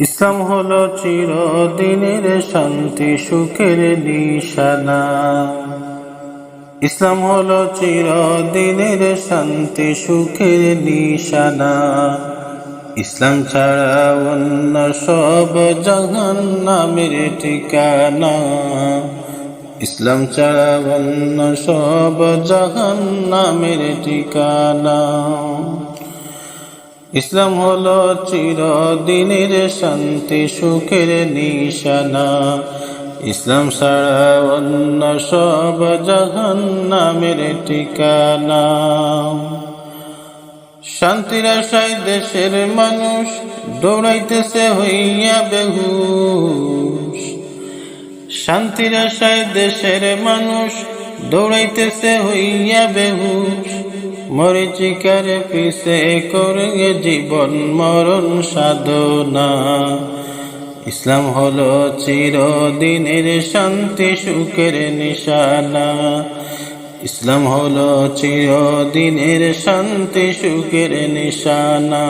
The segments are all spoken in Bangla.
ইসলাম হলো চিরদিনের শান্তি, সুখের নিশানা। ইসলাম হলো চিরদিনের শান্তি, সুখের নিশানা। ইসলাম ছাড়া অন্য সব জাহান নামের ঠিকানা। ইসলাম ছাড়া অন্য সব জাহান নামের ঠিকানা। ইসলাম হলো চিরদিনের শান্তি, সুখের নিশানা। ইসলাম ছাড়া অন্য সব জাহান নামের ঠিকানা। শান্তির আশায় দেশের মানুষ দৌড়াইতেছে হইয়া বেহুশ। শান্তির আশায় দেশের মানুষ দৌড়াইতেছে হইয়া বেহুশ। মরিচিকার পিছে করে জীবন মরণ সাধনা। ইসলাম হলো চিরদিনের শান্তি, সুখের নিশানা। ইসলাম হলো চিরদিনের শান্তি, সুখের নিশানা।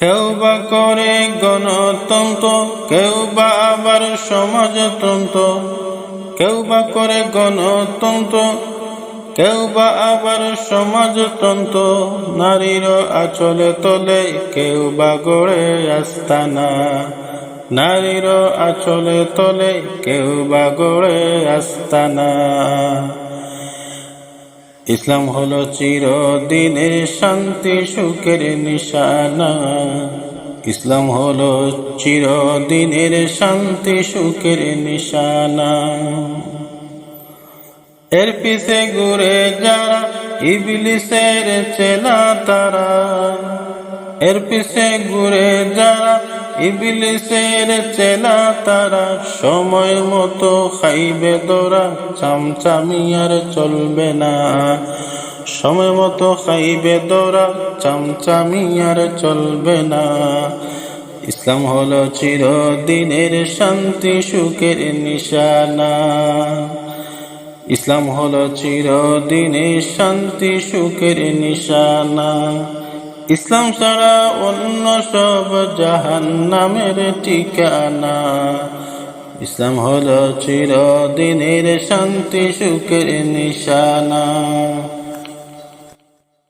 কেউ বা করে গণতন্ত্র, কেউ বা আবার সমাজতন্ত্র, কেউ বা করে গণতন্ত্র কেউ বা আবার সমাজতন্ত্র, নারীর আচলে তলে, কেউ বা গড়ে আস্তানা। নারীর আচলে তলে, কেউ বা গড়ে আস্তানা। ইসলাম হলো চিরদিনের শান্তি, সুখের নিশানা। ইসলাম হলো চিরদিনের শান্তি, সুখের নিশানা। এর পিছে ঘুরে যারা ইবলিসের চেলা তারা। এর পিছে ঘুরে যারা ইবলিসের চেলা তারা। সময় মতো খাইবে দোরা আর চলবে না। সময় মতো খাইবে দোরা আর চলবে না। ইসলাম হলো চিরদিনের শান্তি, সুখের নিশানা। ইসলাম হল চিরদিনের শান্তি, সুখের নিশানা। ইসলাম ছাড়া অন্য সব জাহান নামের ঠিকানা। ইসলাম হল চিরদিনের শান্তি, সুখের নিশানা।